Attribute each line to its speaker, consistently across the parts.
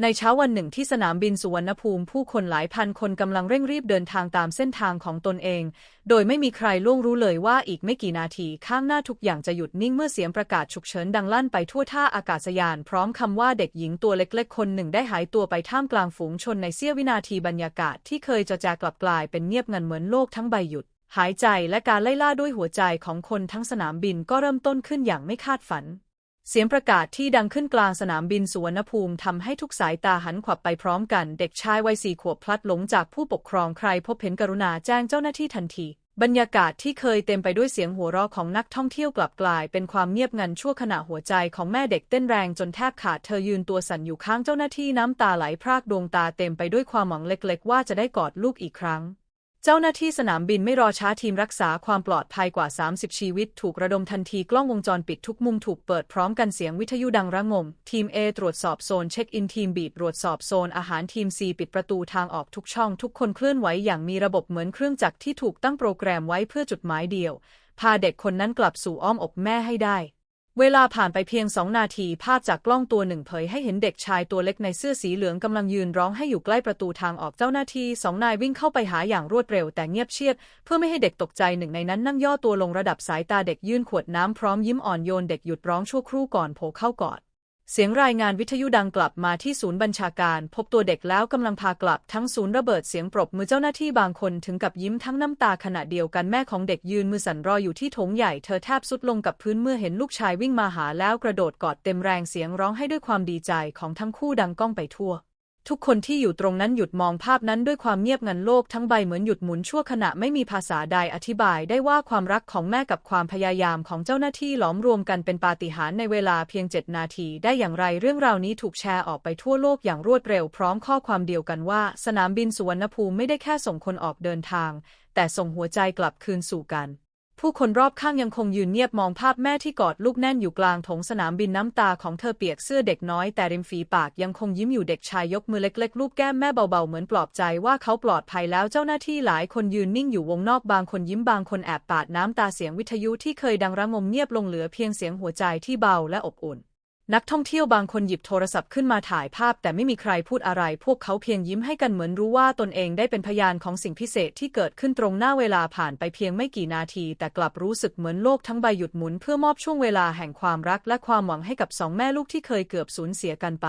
Speaker 1: ในเช้าวันหนึ่งที่สนามบินสุวรรณภูมิผู้คนหลายพันคนกำลังเร่งรีบเดินทางตามเส้นทางของตนเอง โดยไม่มีใครล่วงรู้เลยว่าอีกไม่กี่นาทีข้างหน้าทุกอย่างจะหยุดนิ่งเมื่อเสียงประกาศฉุกเฉินดังลั่นไปทั่วท่าอากาศยาน พร้อมคำว่าเด็กหญิงตัวเล็กๆ คนหนึ่งได้หายตัวไปท่ามกลางฝูงชนในเสี้ยววินาทีบรรยากาศที่เคยจะจากลับกลายเป็นเงียบงันเหมือนโลกทั้งใบหยุด หายใจและการไล่ล่าด้วยหัวใจของคนทั้งสนามบินก็เริ่มต้นขึ้นอย่างไม่คาดฝัน เสียงประกาศที่ดังขึ้นกลางสนามบินสุวรรณภูมิทำให้ทุกสายตาหันขวับไปพร้อมกัน เด็กชายวัยสี่ขวบพลัดหลงจากผู้ปกครองใครพบเห็นกรุณาแจ้งเจ้าหน้าที่ทันที บรรยากาศที่เคยเต็มไปด้วยเสียงหัวเราะของนักท่องเที่ยวกลับกลาย เป็นความเงียบงันชั่วขณะหัวใจของแม่เด็กเต้นแรงจนแทบขาดเธอยืนตัวสั่นอยู่ข้างเจ้าหน้าที่น้ำตาไหลพรากดวงตาเต็มไปด้วยความหวังเล็ก ๆ ว่าจะได้กอดลูกอีกครั้ง เจ้าหน้าที่สนามบินไม่รอช้าทีมรักษาความปลอดภัยกว่า 30 ชีวิต ถูกระดมทันทีกล้องวงจรปิดทุกมุมถูกเปิดพร้อมกันเสียงวิทยุดังระงม ทีม A ตรวจสอบโซนเช็คอินทีม B ตรวจสอบโซนอาหารทีม C ปิดประตูทางออกทุกช่องทุกคนเคลื่อนไหวอย่างมีระบบเหมือนเครื่องจักรที่ถูกตั้งโปรแกรมไว้เพื่อจุดหมายเดียว พาเด็กคนนั้นกลับสู่อ้อมอกแม่ให้ได้ เวลาผ่านไปเพียงสองนาที ภาพจากกล้องตัวหนึ่งเผยให้เห็นเด็กชายตัวเล็กในเสื้อสีเหลืองกำลังยืนร้องให้อยู่ใกล้ประตูทางออกเจ้าหน้าที่สองนายวิ่งเข้าไปหาอย่างรวดเร็วแต่เงียบเชียบ เพื่อไม่ให้เด็กตกใจหนึ่งในนั้นนั่งย่อตัวลงระดับสายตาเด็กยื่นขวดน้ำพร้อมยิ้มอ่อนโยนเด็กหยุดร้องชั่วครู่ก่อนโผล่เข้ากอด เสียงรายงานวิทยุดังกลับมาที่ศูนย์บัญชาการ พบตัวเด็กแล้วกำลังพากลับทั้งศูนย์ระเบิดเสียงปรบมือเจ้าหน้าที่บางคนถึงกับยิ้มทั้งน้ำตาขณะเดียวกันแม่ของเด็กยืนมือสั่นรออยู่ที่โถงใหญ่เธอแทบสุดลงกับพื้นเมื่อเห็นลูกชายวิ่งมาหาแล้วกระโดดกอดเต็มแรงเสียงร้องให้ด้วยความดีใจของทั้งคู่ดังก้องไปทั่ว ทุกคนที่อยู่ตรงนั้นหยุดมองภาพนั้นด้วยความเงียบงันโลกทั้งใบเหมือนหยุดหมุนชั่วขณะไม่มีภาษาใดอธิบายได้ว่าความรักของแม่กับความพยายามของเจ้าหน้าที่หลอมรวมกันเป็นปาฏิหาริย์ในเวลาเพียงเจ็ดนาที ได้อย่างไรเรื่องราวนี้ถูกแชร์ออกไปทั่วโลกอย่างรวดเร็วพร้อมข้อความเดียวกันว่า สนามบินสุวรรณภูมิไม่ได้แค่ส่งคนออกเดินทาง แต่ส่งหัวใจกลับคืนสู่กัน ผู้คนรอบข้างยังคงยืนเงียบมองภาพแม่ที่กอดลูกแน่นอยู่กลางถงสนามบินน้ำตาของเธอเปียกเสื้อเด็กน้อยแต่ริมฝีปากยังคงยิ้มอยู่เด็กชายยกมือเล็กๆลูบแก้มแม่เบาๆเหมือนปลอบใจว่าเขาปลอดภัยแล้วเจ้าหน้าที่หลายคนยืนนิ่งอยู่วงนอกบางคนยิ้มบางคนแอบปาดน้ำตาเสียงวิทยุที่เคยดังระงมเงียบลงเหลือเพียงเสียงหัวใจที่เบาและอบอุ่น นักท่องเที่ยวบางคนหยิบโทรศัพท์ขึ้นมาถ่ายภาพ แต่ไม่มีใครพูดอะไร พวกเขาเพียงยิ้มให้กันเหมือนรู้ว่าตนเองได้เป็นพยานของสิ่งพิเศษที่เกิดขึ้นตรงหน้าเวลาผ่านไปเพียงไม่กี่นาที แต่กลับรู้สึกเหมือนโลกทั้งใบหยุดหมุนเพื่อมอบช่วงเวลาแห่งความรักและความหวังให้กับสองแม่ลูกที่เคยเกือบสูญเสียกันไป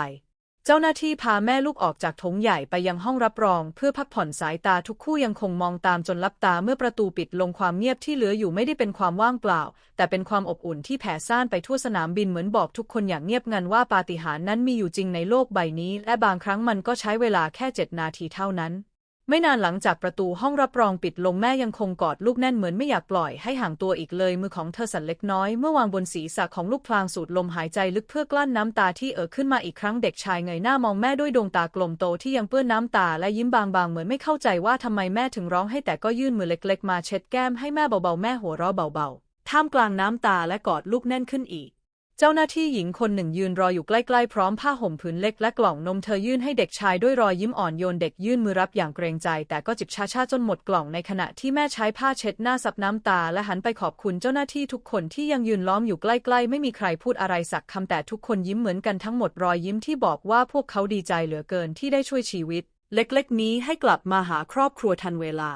Speaker 1: เจ้าหน้าที่พาแม่ลูกออกจากถงใหญ่ไปยังห้องรับรอง เพื่อพักผ่อนสายตาทุกคู่ยังคงมองตามจนลับตาเมื่อประตูปิดลงความเงียบที่เหลืออยู่ไม่ได้เป็นความว่างเปล่า แต่เป็นความอบอุ่นที่แผ่ซ่านไปทั่วสนามบินเหมือนบอกทุกคนอย่างเงียบงันว่าปาฏิหาริย์นั้นมีอยู่จริงในโลกใบนี้ และบางครั้งมันก็ใช้เวลาแค่เจ็ดนาทีเท่านั้น ไม่นานหลังจากประตูห้องรับรองปิดลงแม่ยังคงกอดลูกแน่นเหมือนไม่อยากปล่อยให้ห่างตัวอีกเลย มือของเธอสั่นเล็กน้อย เมื่อวางบนศีรษะของลูกพลางสูดลมหายใจลึกเพื่อกลั้นน้ำตาที่เอ่อขึ้นมาอีกครั้งเด็กชายเงยหน้ามองแม่ด้วยดวงตากลมโตที่ยังเปื้อนน้ำตาและยิ้มบางๆ เหมือนไม่เข้าใจว่าทำไมแม่ถึงร้องให้แต่ก็ยื่นมือเล็ก ๆ มาเช็ดแก้มให้แม่เบาๆแม่หัวเราะเบาๆท่ามกลางน้ำตาและกอดลูกแน่นขึ้นอีก จ้าหน้าที่หญิงคนหนึ่งยืนรออยู่ใกล้ๆ พร้อมผ้าห่มผืนเล็กและกล่องนมเธอยื่นให้เด็กชายด้วยรอยยิ้มอ่อนโยนเด็กยื่นมือรับอย่างเกรงใจ แต่ก็จิบชาชาจนหมดกล่องในขณะที่แม่ใช้ผ้าเช็ดหน้าซับน้ำตา และหันไปขอบคุณเจ้าหน้าที่ทุกคนที่ยังยืนล้อมอยู่ใกล้ๆ ไม่มีใครพูดอะไรสักคำแต่ทุกคนยิ้มเหมือนกันทั้งหมดรอยยิ้มที่บอกว่าพวกเขาดีใจเหลือเกินที่ได้ช่วยชีวิต เล็กๆ นี้ให้กลับมาหาครอบครัวทันเวลา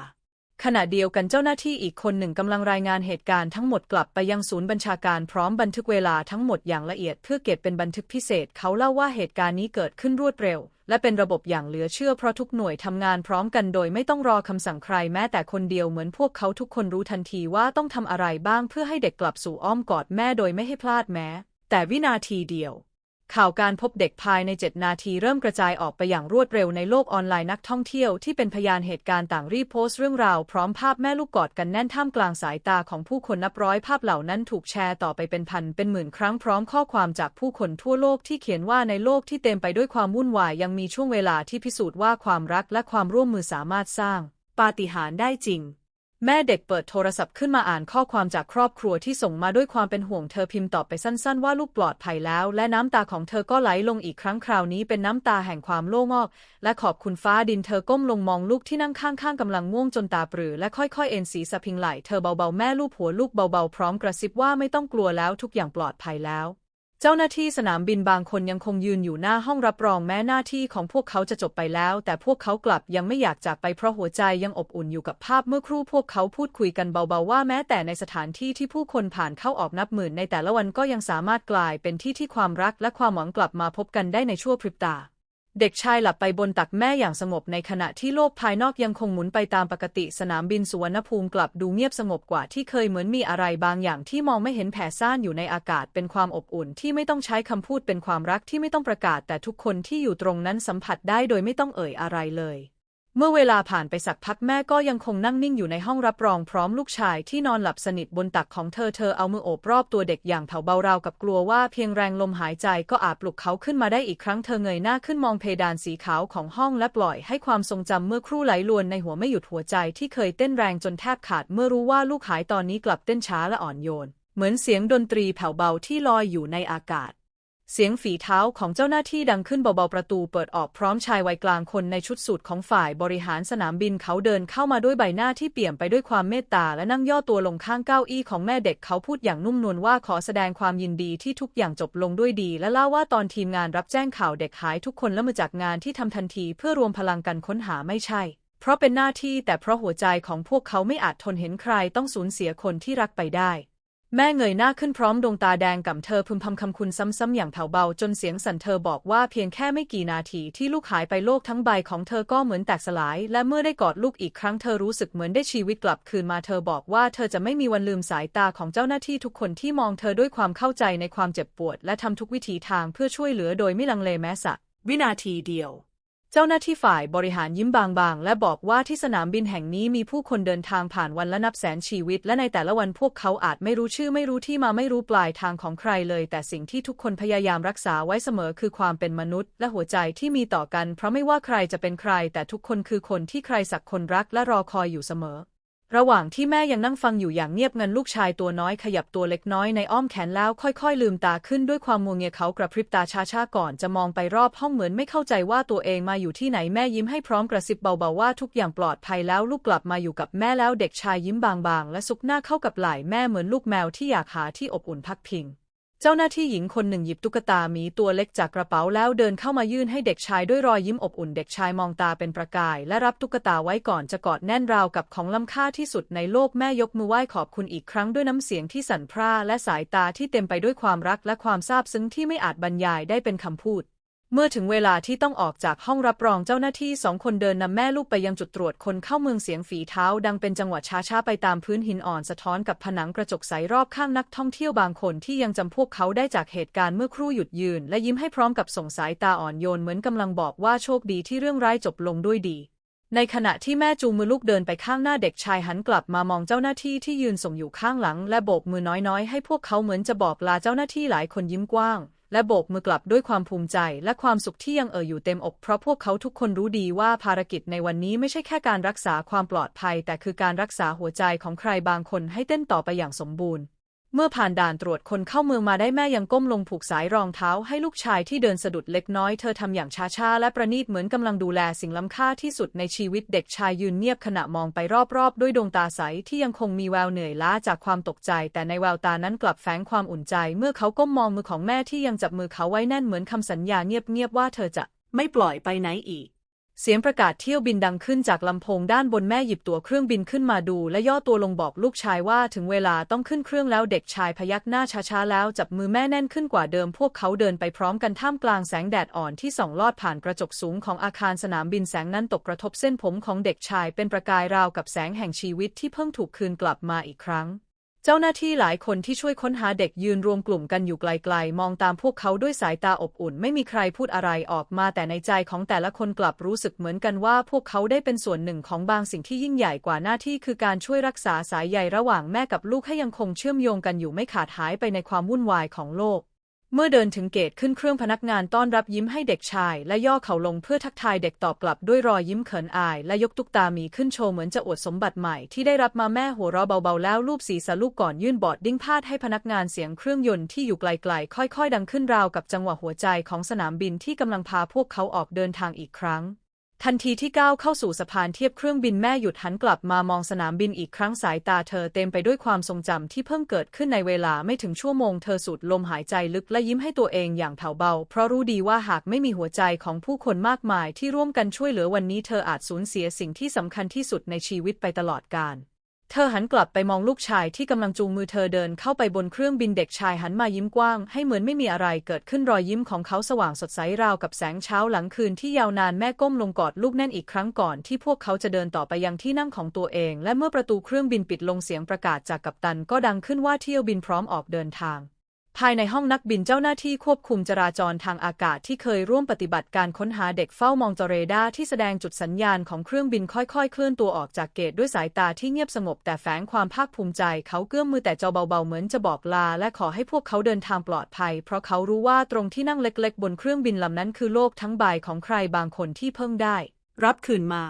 Speaker 1: ขณะเดียวกันเจ้าหน้าที่อีกคนหนึ่งกำลังรายงานเหตุการณ์ทั้งหมดกลับไปยังศูนย์บัญชาการพร้อมบันทึกเวลาทั้งหมดอย่างละเอียดเพื่อเก็บเป็นบันทึกพิเศษ เขาเล่าว่าเหตุการณ์นี้เกิดขึ้นรวดเร็ว และเป็นระบบอย่างเหลือเชื่อเพราะทุกหน่วยทำงานพร้อมกันโดยไม่ต้องรอคำสั่งใครแม้แต่คนเดียวเหมือนพวกเขาทุกคนรู้ทันทีว่าต้องทำอะไรบ้างเพื่อให้เด็กกลับสู่อ้อมกอดแม่โดยไม่ให้พลาดแม้ แต่วินาทีเดียว ข่าวการพบเด็กภายใน 7 นาทีเริ่มกระจายออกไปอย่างรวดเร็วในโลกออนไลน์นักท่องเที่ยวที่เป็นพยานเหตุการณ์ต่างรีโพสต์เรื่องราวพร้อมภาพแม่ลูกกอดกันแน่นท่ามกลางสายตาของผู้คนนับร้อยภาพเหล่านั้นถูกแชร์ต่อไปเป็นพันเป็นหมื่นครั้งพร้อมข้อความจากผู้คนทั่วโลกที่เขียนว่าในโลกที่เต็มไปด้วยความวุ่นวายยังมีช่วงเวลาที่พิสูจน์ว่าความรักและความร่วมมือสามารถสร้างปาฏิหาริย์ได้จริง แม่เด็กเปิดโทรศัพท์ขึ้นมาอ่านข้อความจากครอบครัวที่ส่งมาด้วยความเป็นห่วงเธอพิมพ์ตอบไปสั้นๆว่าลูกปลอดภัยแล้ว และน้ำตาของเธอก็ไหลลงอีกครั้งคราวนี้เป็นน้ำตาแห่งความโล่งอก และขอบคุณฟ้าดินเธอก้มลงมองลูกที่นั่งข้างๆกำลังง่วงจนตาปรือ และค่อยๆ เอ็นศีรษะพิงไหล่เธอเบาๆแม่ลูบหัวลูกเบาๆพร้อมกระซิบว่าไม่ต้องกลัวแล้วทุกอย่างปลอดภัยแล้ว เจ้าหน้าที่สนามบินบางคนยังคงยืนอยู่หน้าห้องรับรองแม้หน้าที่ของพวกเขาจะจบไปแล้ว แต่พวกเขากลับยังไม่อยากจากไปเพราะหัวใจยังอบอุ่นอยู่กับภาพเมื่อครู่พวกเขาพูดคุยกันเบาๆว่าแม้แต่ในสถานที่ที่ผู้คนผ่านเข้าออกนับหมื่นในแต่ละวันก็ยังสามารถกลายเป็นที่ที่ความรักและความหวังกลับมาพบกันได้ในชั่วพริบตา เด็กชายหลับไปบนตักแม่อย่างสงบในขณะที่โลกภายนอกยังคงหมุนไปตามปกติสนามบินสุวรรณภูมิกลับดูเงียบสงบกว่าที่เคยเหมือนมีอะไรบางอย่างที่มองไม่เห็นแผ่ซ่านอยู่ในอากาศเป็นความอบอุ่นที่ไม่ต้องใช้คำพูดเป็นความรักที่ไม่ต้องประกาศแต่ทุกคนที่อยู่ตรงนั้นสัมผัสได้โดยไม่ต้องเอ่ยอะไรเลย เมื่อเวลาผ่านไปสักพักแม่ก็ยังคงนั่งนิ่งอยู่ในห้องรับรองพร้อมลูกชายที่นอนหลับสนิทบนตักของเธอเธอเอามือโอบรอบตัวเด็กอย่างเผาเบาราวกับกลัวว่าเพียงแรงลมหายใจก็อาจปลุกเขาขึ้นมาได้อีกครั้งเธอเงยหน้าขึ้นมองเพดานสีขาวของห้องและปล่อยให้ความทรงจำเมื่อครู่ไหลลวนในหัวไม่หยุดหัวใจที่เคยเต้นแรงจนแทบขาดเมื่อรู้ว่าลูกหายตอนนี้กลับเต้นช้าและอ่อนโยน เหมือนเสียงดนตรีแผ่วเบาที่ลอยอยู่ในอากาศ เสียงฝีเท้าของเจ้าหน้าที่ดังขึ้นเบาๆประตูเปิดออกพร้อมชายวัยกลางคนในชุดสูทของฝ่ายบริหารสนามบินเขาเดินเข้ามาด้วยใบหน้าที่เปี่ยมไปด้วยความเมตตาและนั่งย่อตัวลงข้างเก้าอี้ของแม่เด็กเขาพูดอย่างนุ่มนวลว่าขอแสดงความยินดีที่ทุกอย่างจบลงด้วยดี และเล่าว่าตอนทีมงานรับแจ้งข่าวเด็กหายทุกคนละมาจากงานที่ทำทันทีเพื่อรวมพลังกันค้นหาไม่ใช่ เพราะเป็นหน้าที่แต่เพราะหัวใจของพวกเขาไม่อาจทนเห็นใครต้องสูญเสียคนที่รักไปได้ แม่เงยหน้าขึ้นพร้อมดวงตาแดงก่ำเธอพึมพำคำคุณซ้ำๆอย่างแผ่วเบาจนเสียงสั่นเธอบอกว่าเพียงแค่ไม่กี่นาทีที่ลูกหายไปโลกทั้งใบของเธอก็เหมือนแตกสลาย และเมื่อได้กอดลูกอีกครั้งเธอรู้สึกเหมือนได้ชีวิตกลับคืนมาเธอบอกว่าเธอจะไม่มีวันลืมสายตาของเจ้าหน้าที่ทุกคนที่มองเธอด้วยความเข้าใจในความเจ็บปวด และทำทุกวิถีทางเพื่อช่วยเหลือโดยไม่ลังเลแม้สักวินาทีเดียว เจ้าหน้าที่ฝ่ายบริหารยิ้มบางๆ และบอกว่าที่สนามบินแห่งนี้มีผู้คนเดินทางผ่านวันละนับแสนชีวิต และในแต่ละวันพวกเขาอาจไม่รู้ชื่อไม่รู้ที่มาไม่รู้ปลายทางของใครเลย แต่สิ่งที่ทุกคนพยายามรักษาไว้เสมอคือความเป็นมนุษย์ และหัวใจที่มีต่อกัน เพราะไม่ว่าใครจะเป็นใคร แต่ทุกคนคือคนที่ใครสักคนรักและรอคอยอยู่เสมอ ระหว่างที่แม่ยังนั่งฟังอยู่อย่างเงียบเงินลูกชายตัวน้อยขยับตัวเล็กน้อยในอ้อมแขนแล้วค่อยๆ ลืมตาขึ้นด้วยความมัวเงียเขากระพริบตาช้าๆก่อนจะมองไปรอบห้องเหมือนไม่เข้าใจว่าตัวเองมาอยู่ที่ไหนแม่ยิ้มให้พร้อมกระซิบเบาๆว่าทุกอย่างปลอดภัยแล้วลูกกลับมาอยู่กับแม่แล้วเด็กชายยิ้มบางๆ และซุกหน้าเข้ากับไหล่แม่เหมือนลูกแมวที่อยากหาที่อบอุ่นพักพิง เจ้าหน้าที่หญิงคนหนึ่งหยิบตุ๊กตาหมีตัวเล็กจากกระเป๋าแล้วเดินเข้ามายื่นให้เด็กชายด้วยรอยยิ้มอบอุ่นเด็กชายมองตาเป็นประกาย และรับตุ๊กตาไว้ก่อนจะกอดแน่นราวกับของล้ำค่าที่สุดในโลกแม่ยกมือไหว้ขอบคุณอีกครั้งด้วยน้ำเสียงที่สั่นพร่าและสายตาที่เต็มไปด้วยความรักและความซาบซึ้งที่ไม่อาจบรรยายได้เป็นคำพูด เมื่อถึงเวลาที่ต้องออกจากห้องรับรองเจ้าหน้าที่สองคนเดินนำแม่ลูกไปยังจุดตรวจคนเข้าเมืองเสียงฝีเท้า ดังเป็นจังหวะช้าๆไปตามพื้นหินอ่อนสะท้อนกับผนังกระจกใสรอบข้างนักท่องเที่ยวบางคนที่ยังจำพวกเขาได้จากเหตุการณ์เมื่อครู่หยุดยืน และยิ้มให้พร้อมกับส่งสายตาอ่อนโยนเหมือนกำลังบอกว่าโชคดีที่เรื่องร้ายจบลงด้วยดี ในขณะที่แม่จูงมือลูกเดินไปข้างหน้าเด็กชายหันกลับมามองเจ้าหน้าที่ที่ยืนส่งอยู่ข้างหลัง และโบกมือน้อยๆ ให้พวกเขาเหมือนจะบอกลาเจ้าหน้าที่หลายคนยิ้มกว้าง และโบกมือกลับด้วยความภูมิใจ และความสุขที่ยังเอ่ออยู่เต็มอก เพราะพวกเขาทุกคนรู้ดีว่าภารกิจในวันนี้ไม่ใช่แค่การรักษาความปลอดภัย แต่คือการรักษาหัวใจของใครบางคนให้เต้นต่อไปอย่างสมบูรณ์ เมื่อผ่านด่านตรวจคนเข้าเมืองมาได้แม่ยังก้มลงผูกสายรองเท้าให้ลูกชายที่เดินสะดุดเล็กน้อยเธอทำอย่างช้าๆ และประณีตเหมือนกำลังดูแลสิ่งล้ำค่าที่สุดในชีวิตเด็กชายยืนเงียบขณะมองไปรอบๆ ด้วยดวงตาใสที่ยังคงมีแววเหนื่อยล้าจากความตกใจ แต่ในแววตานั้นกลับแฝงความอุ่นใจ เมื่อเขาก้มมองมือของแม่ที่ยังจับมือเขาไว้แน่นเหมือนคำสัญญาเงียบๆว่าเธอจะไม่ปล่อยไปไหนอีก เสียงประกาศเที่ยวบินดังขึ้นจากลำโพงด้านบนแม่หยิบตั๋วเครื่องบินขึ้นมาดู และย่อตัวลงบอกลูกชายว่าถึงเวลาต้องขึ้นเครื่องแล้วเด็กชายพยักหน้าช้าๆแล้วจับมือแม่แน่นขึ้นกว่าเดิมพวกเขาเดินไปพร้อมกันท่ามกลางแสงแดดอ่อนที่ส่องลอดผ่านกระจกสูงของอาคารสนามบินแสงนั้นตกกระทบเส้นผมของเด็กชายเป็นประกายราวกับแสงแห่งชีวิตที่เพิ่งถูกคืนกลับมาอีกครั้ง จ้าหน้าที่หลายคนที่ช่วยค้นหาเด็กยืนรวมกลุ่มกันอยู่ไกลๆ มองตามพวกเขาด้วยสายตาอบอุ่น ไม่มีใครพูดอะไรออกมาแต่ในใจของแต่ละคนกลับรู้สึกเหมือนกันว่า พวกเขาได้เป็นส่วนหนึ่งของบางสิ่งที่ยิ่งใหญ่กว่าหน้าที่คือการช่วยรักษาสายใยระหว่างแม่กับลูกให้ยังคงเชื่อมโยงกันอยู่ไม่ขาดหายไปในความวุ่นวายของโลก เมื่อเดินถึงเกตขึ้นเครื่องพนักงานต้อนรับยิ้มให้เด็กชาย และย่อเข่าลงเพื่อทักทายเด็กตอบกลับด้วยรอยยิ้มเขินอาย และยกตุ๊กตามีขึ้นโชว์เหมือนจะอวดสมบัติใหม่ที่ได้รับมาแม่หัวเราะเบาๆแล้วลูบศีรษะลูกก่อนยื่นบอร์ดดิ้งพาดให้พนักงานเสียงเครื่องยนต์ที่อยู่ไกลๆค่อยๆ ดังขึ้นราวกับจังหวะหัวใจของสนามบินที่กำลังพาพวกเขาออกเดินทางอีกครั้ง ทันทีที่ก้าวเข้าสู่สะพานเทียบเครื่องบินแม่หยุดหันกลับมามองสนามบินอีกครั้งสายตาเธอเต็มไปด้วยความทรงจำที่เพิ่งเกิดขึ้นในเวลาไม่ถึงชั่วโมงเธอสูดลมหายใจลึกและยิ้มให้ตัวเองอย่างแผ่วเบา เพราะรู้ดีว่าหากไม่มีหัวใจของผู้คนมากมายที่ร่วมกันช่วยเหลือวันนี้เธออาจสูญเสียสิ่งที่สำคัญที่สุดในชีวิตไปตลอดกาล เธอหันกลับไปมองลูกชายที่กำลังจูงมือเธอเดินเข้าไปบนเครื่องบินเด็กชายหันมายิ้มกว้าง ให้เหมือนไม่มีอะไรเกิดขึ้นรอยยิ้มของเขาสว่างสดใสราวกับแสงเช้าหลังคืนที่ยาวนานแม่ก้มลงกอดลูกแน่นอีกครั้งก่อนที่พวกเขาจะเดินต่อไปยังที่นั่งของตัวเอง และเมื่อประตูเครื่องบินปิดลงเสียงประกาศจากกัปตันก็ดังขึ้นว่าเที่ยวบินพร้อมออกเดินทาง ภายในห้องนักบินเจ้าหน้าที่ควบคุมจราจรทางอากาศที่เคยร่วมปฏิบัติการค้นหาเด็กเฝ้ามองจอเรดาร์ที่แสดงจุดสัญญาณของเครื่องบินค่อยๆ เคลื่อนตัวออกจากเกตด้วยสายตาที่เงียบสงบแต่แฝงความภาคภูมิใจ เขาเกื้อมมือแต่เจ้าเบาๆเหมือนจะบอกลา และขอให้พวกเขาเดินทางปลอดภัย เพราะเขารู้ว่าตรงที่นั่งเล็กๆ บนเครื่องบินลำนั้นคือโลกทั้งใบของใครบางคนที่เพิ่งได้ รับคืนมา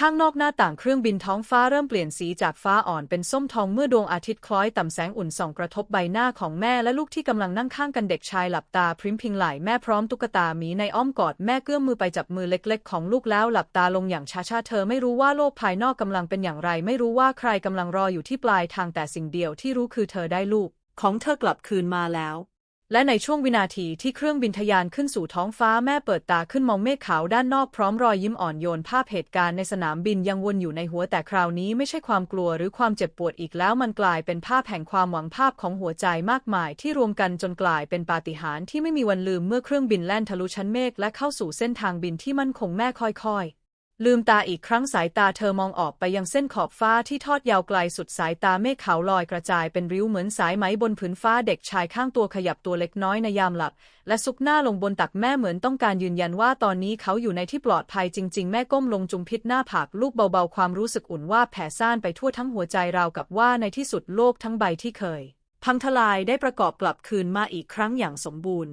Speaker 1: ข้างนอกหน้าต่างเครื่องบินท้องฟ้าเริ่มเปลี่ยนสีจากฟ้าอ่อนเป็นส้มทองเมื่อดวงอาทิตย์คล้อยต่ำแสงอุ่นส่องกระทบใบหน้าของแม่และลูกที่กำลังนั่งข้างกันเด็กชายหลับตาพริ้มพิงไหล่แม่พร้อมตุ๊กตาหมีในอ้อมกอดแม่เกื้อมมือไปจับมือเล็กๆ ของลูกแล้วหลับตาลงอย่างช้าๆเธอไม่รู้ว่าโลกภายนอกกำลังเป็นอย่างไร ไม่รู้ว่าใครกำลังรออยู่ที่ปลายทางแต่สิ่งเดียวที่รู้คือเธอได้ลูก ของเธอกลับคืนมาแล้ว และในช่วงวินาทีที่เครื่องบินทะยานขึ้นสู่ท้องฟ้าแม่เปิดตาขึ้นมองเมฆขาวด้านนอกพร้อมรอยยิ้มอ่อนโยนภาพเหตุการณ์ในสนามบินยังวนอยู่ในหัวแต่คราวนี้ไม่ใช่ความกลัวหรือความเจ็บปวดอีกแล้วมันกลายเป็นภาพแห่งความหวังภาพของหัวใจมากมาย ที่รวมกันจนกลายเป็นปาฏิหาริย์ที่ไม่มีวันลืมเมื่อเครื่องบินแล่นทะลุชั้นเมฆและเข้าสู่เส้นทางบินที่มั่นคงแม่ค่อยๆ ลืมตาอีกครั้งสายตาเธอมองออกไปยังเส้นขอบฟ้าที่ทอดยาวไกลสุดสายตาเมฆขาวลอยกระจายเป็นริ้วเหมือนสายไหมบนผืนฟ้าเด็กชายข้างตัวขยับตัวเล็กน้อยในยามหลับ และซุกหน้าลงบนตักแม่เหมือนต้องการยืนยันว่าตอนนี้เขาอยู่ในที่ปลอดภัยจริง ๆ แม่ก้มลงจุมพิษหน้าผากลูกเบาๆ ความรู้สึกอุ่นว่าแผ่ซ่านไปทั่วทั้งหัวใจราวกับว่าในที่สุดโลกทั้งใบที่เคย พังทลายได้ประกอบกลับคืนมาอีกครั้งอย่างสมบูรณ์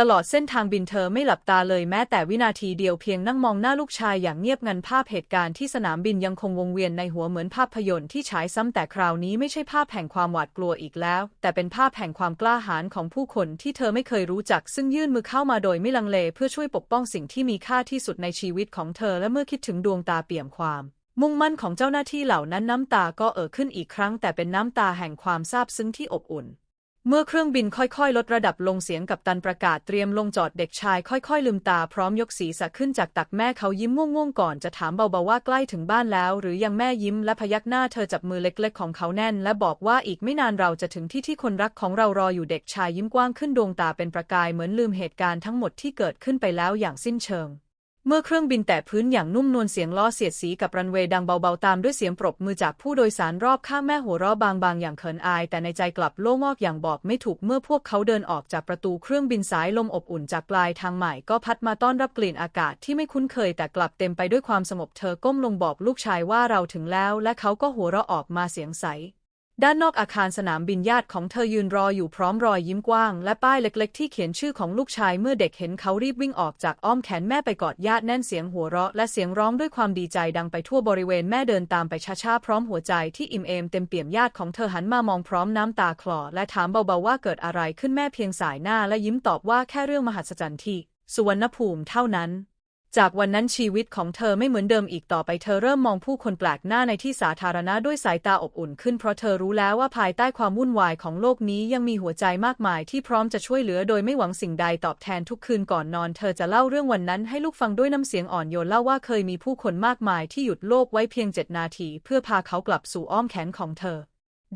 Speaker 1: ตลอดเส้นทางบินเธอไม่หลับตาเลยแม้แต่วินาทีเดียวเพียงนั่งมองหน้าลูกชายอย่างเงียบงันภาพเหตุการณ์ที่สนามบินยังคงวงเวียนในหัวเหมือนภาพยนตร์ที่ฉายซ้ำแต่คราวนี้ไม่ใช่ภาพแห่งความหวาดกลัวอีกแล้ว แต่เป็นภาพแห่งความกล้าหาญของผู้คนที่เธอไม่เคยรู้จัก ซึ่งยื่นมือเข้ามาโดยไม่ลังเลเพื่อช่วยปกป้องสิ่งที่มีค่าที่สุดในชีวิตของเธอและเมื่อคิดถึงดวงตาเปี่ยมความมุ่งมั่นของเจ้าหน้าที่เหล่านั้นน้ำตาก็เอ่อขึ้นอีกครั้ง แต่เป็นน้ำตาแห่งความซาบซึ้งที่อบอุ่น เมื่อเครื่องบินค่อยๆ ลดระดับลงเสียงกับตันประกาศเตรียมลงจอดเด็กชายค่อยๆ ลืมตาพร้อมยกศีรษะขึ้นจากตักแม่เขายิ้มง่วงๆ ก่อนจะถามเบาๆว่าใกล้ถึงบ้านแล้ว หรือยังแม่ยิ้มและพยักหน้าเธอจับมือเล็กๆ ของเขาแน่น และบอกว่าอีกไม่นานเราจะถึงที่ที่คนรักของเรารออยู่เด็กชายยิ้มกว้างขึ้นดวงตาเป็นประกายเหมือนลืมเหตุการณ์ทั้งหมดที่เกิดขึ้นไปแล้วอย่างสิ้นเชิง เมื่อเครื่องบินแตะพื้นอย่างนุ่มนวลเสียงล้อเสียดสีกับรันเวย์ดังเบาๆตามด้วยเสียงปรบมือจากผู้โดยสารรอบข้างแม่หัวเราะบางๆ อย่างเขินอาย แต่ในใจกลับโล่งอกอย่างบอกไม่ถูกเมื่อพวกเขาเดินออกจากประตูเครื่องบินสายลมอบอุ่นจากปลายทางใหม่ก็พัดมาต้อนรับกลิ่นอากาศที่ไม่คุ้นเคยแต่กลับเต็มไปด้วยความสงบเธอก้มลงบอกลูกชายว่าเราถึงแล้ว และเขาก็หัวเราะออกมาเสียงใส ด้านนอกอาคารสนามบินญาติของเธอยืนรออยู่พร้อมรอยยิ้มกว้าง และป้ายเล็กๆ ที่เขียนชื่อของลูกชายเมื่อเด็กเห็นเขารีบวิ่งออกจากอ้อมแขนแม่ไปกอดญาติแน่นเสียงหัวเราะ และเสียงร้องด้วยความดีใจดังไปทั่วบริเวณแม่เดินตามไปช้าๆ พร้อมหัวใจที่อิ่มเอมเต็มเปี่ยมญาติของเธอหันมามองพร้อมน้ำตาคลอ และถามเบาๆว่าเกิดอะไรขึ้นแม่เพียงสายหน้า และยิ้มตอบว่าแค่เรื่องมหัศจรรย์ที่สุวรรณภูมิเท่านั้น จากวันนั้นชีวิตของเธอไม่เหมือนเดิมอีกต่อไปเธอเริ่มมองผู้คนแปลกหน้าในที่สาธารณะด้วยสายตาอบอุ่นขึ้นเพราะเธอรู้แล้วว่าภายใต้ความวุ่นวายของโลกนี้ยังมีหัวใจมากมายที่พร้อมจะช่วยเหลือโดยไม่หวังสิ่งใดตอบแทนทุกคืนก่อนนอน เธอจะเล่าเรื่องวันนั้นให้ลูกฟังด้วยน้ำเสียงอ่อนโยนเล่าว่าเคยมีผู้คนมากมายที่หยุดโลกไว้เพียงเจ็ดนาที เพื่อพาเขากลับสู่อ้อมแขนของเธอ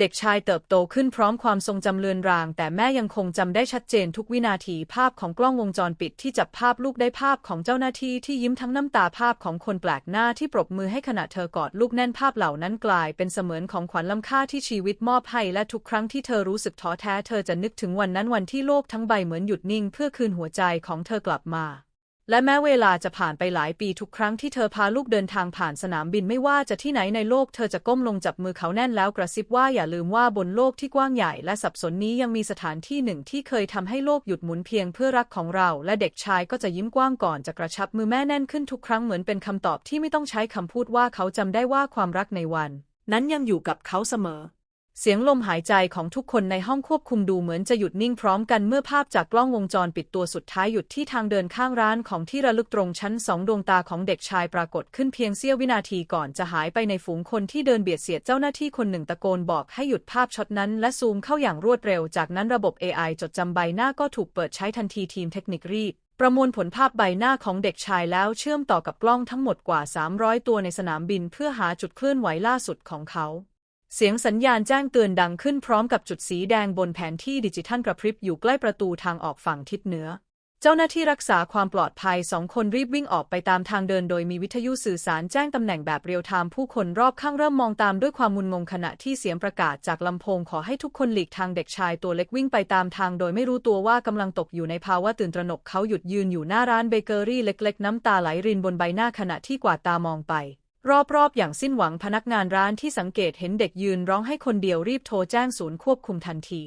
Speaker 1: เด็กชายเติบโตขึ้นพร้อมความทรงจำเลือนราง แต่แม่ยังคงจำได้ชัดเจนทุกวินาทีภาพของกล้องวงจรปิดที่จับภาพลูกได้ภาพของเจ้าหน้าที่ที่ยิ้มทั้งน้ำตาภาพของคนแปลกหน้าที่ปรบมือให้ขณะเธอกอดลูกแน่นภาพเหล่านั้นกลายเป็นเสมือนของขวัญล้ำค่าที่ชีวิตมอบให้และทุกครั้งที่เธอรู้สึกท้อแท้เธอจะนึกถึงวันนั้นวันที่โลกทั้งใบเหมือนหยุดนิ่ง เพื่อคืนหัวใจของเธอกลับมา และแม้เวลาจะผ่านไปหลายปีทุกครั้งที่เธอพาลูกเดินทางผ่านสนามบินไม่ว่าจะที่ไหนในโลกเธอจะก้มลงจับมือเขาแน่นแล้วกระซิบว่าอย่าลืมว่าบนโลกที่กว้างใหญ่และสับสนนี้ยังมีสถานที่หนึ่งที่เคยทำให้โลกหยุดหมุนเพียงเพื่อรักของเรา และเด็กชายก็จะยิ้มกว้างก่อนจะกระชับมือแม่แน่นขึ้นทุกครั้งเหมือนเป็นคำตอบที่ไม่ต้องใช้คำพูดว่าเขาจำได้ว่าความรักในวัน นั้นยังอยู่กับเขาเสมอ เสียงลมหายใจของทุกคนในห้องควบคุมดูเหมือนจะหยุดนิ่งพร้อมกันเมื่อภาพจากกล้องวงจรปิดตัวสุดท้ายหยุดที่ทางเดินข้างร้านของที่ระลึกตรงชั้นสองดวงตาของเด็กชายปรากฏขึ้นเพียงเสี้ยววินาทีก่อนจะหายไปในฝูงคนที่เดินเบียดเสียดเจ้าหน้าที่คนหนึ่งตะโกนบอกให้หยุดภาพช็อตนั้นและซูมเข้าอย่างรวดเร็ว จากนั้นระบบ AI จดจำใบหน้าก็ถูกเปิดใช้ทันทีทีมเทคนิครีบประมวลผลภาพใบหน้าของเด็กชายแล้วเชื่อมต่อกับกล้องทั้งหมดกว่า 300 ตัวในสนามบิน เพื่อหาจุดเคลื่อนไหวล่าสุดของเขา เสียงสัญญาณแจ้งเตือนดังขึ้นพร้อมกับจุดสีแดงบนแผนที่ดิจิทัลกระพริบอยู่ใกล้ประตูทางออกฝั่งทิศเหนือ เจ้าหน้าที่รักษาความปลอดภัยสองคนรีบวิ่งออกไปตามทางเดินโดยมีวิทยุสื่อสารแจ้งตำแหน่งแบบเรียลไทม์ผู้คนรอบข้างเริ่มมองตามด้วยความมุนงงขณะที่เสียงประกาศจากลำโพงขอให้ทุกคนหลีกทางเด็กชายตัวเล็กวิ่งไปตามทางโดยไม่รู้ตัวว่ากำลังตกอยู่ในภาวะตื่นตระหนกเขาหยุดยืนอยู่หน้าร้านเบเกอรี่เล็ก ๆ น้ำตาไหลรินบนใบหน้าขณะที่กวาดตามองไป รอบๆ อย่างสิ้นหวังพนักงานร้านที่สังเกตเห็นเด็กยืนร้องให้คนเดียวรีบโทรแจ้งศูนย์ควบคุมทันที